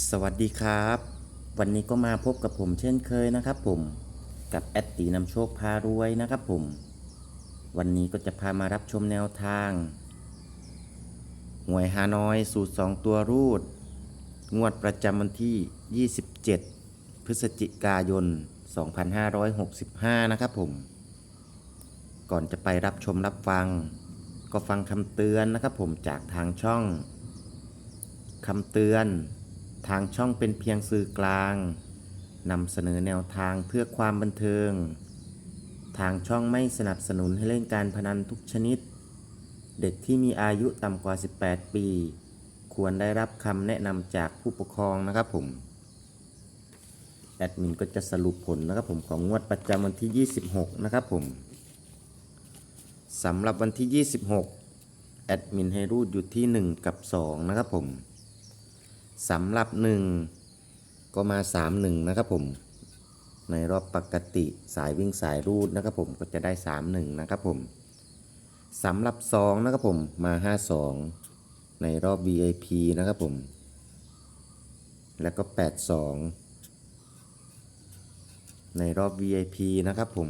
สวัสดีครับ วันนี้ก็มาพบกับผมเช่นเคยนะครับผมกับแอดตีนำโชคพารวยนะครับผม วันนี้ก็จะพามารับชมแนวทางหวยฮานอยสูตร 2 ตัวรูด งวดประจำวันที่ 27 พฤศจิกายน 2565 นะครับผม ก่อนจะไปรับชมรับฟัง ก็ฟังคำเตือนนะครับผมจากทางช่องคำเตือน ทางช่องเป็นเพียงสื่อกลางนำเสนอแนวทางเพื่อความบันเทิง ทางช่องไม่สนับสนุนให้เล่นการพนันทุกชนิด เด็กที่มีอายุต่ำกว่า 18 ปี ควรได้รับคำแนะนำจากผู้ปกครองนะครับผม แอดมินก็จะสรุปผลนะครับผมของงวดประจำวันที่ 26 นะครับผมสำหรับวันที่ 26 แอดมินให้รูดอยู่ที่ 1 กับ 2 นะครับผม สำหรับ1ก็มา3 1นะครับผม ในรอบปกติสายวิ่งสายรูดนะครับผมก็จะได้3 1นะครับผมสำหรับ2นะครับผมมา5 2ในรอบ VIP นะครับผม แล้วก็8 2ในรอบ VIP นะครับผม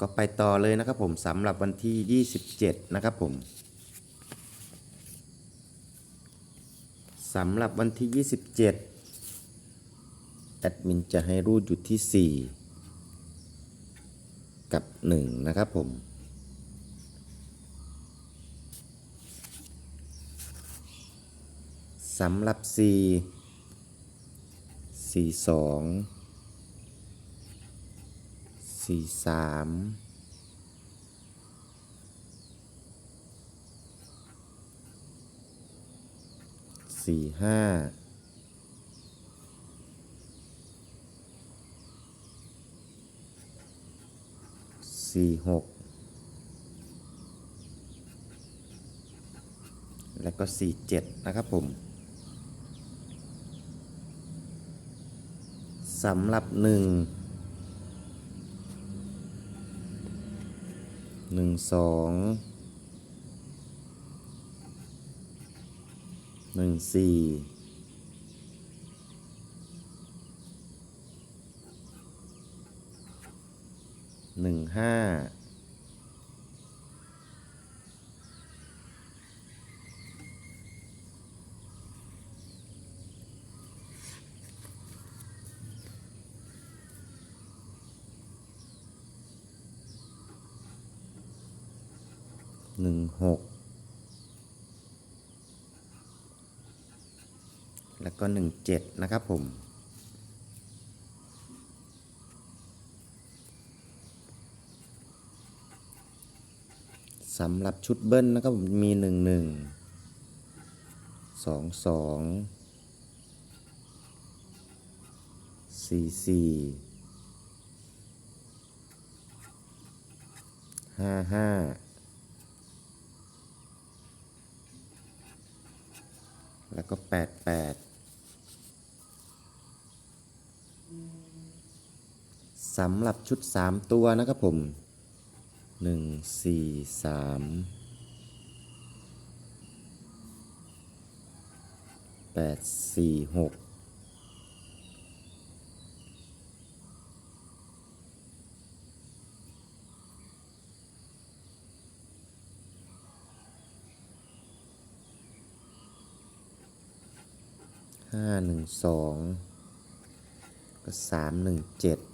ก็ไปต่อเลยนะครับผมสำหรับวันที่ 27 นะครับผม สำหรับวันที่ 27 แอดมินจะให้รูดอยู่ที่ 4 กับ 1 นะครับผม สำหรับ 4 4 2 4 3 สี่ห้าสี่หกแล้วก็สี่เจ็ดนะครับผมสำหรับหนึ่งหนึ่งสอง หนึ่งสี่หนึ่งห้าหนึ่งหก แล้วก็ 17 นะครับผม สำหรับชุดเบิ้ลนะครับผมมี 1 1 2 2 4 4 5 5แล้วก็88 สำหรับชุด 3 ตัวนะครับผม 1 4 3 8 4 6 5 1 2 ก็ 3 1 7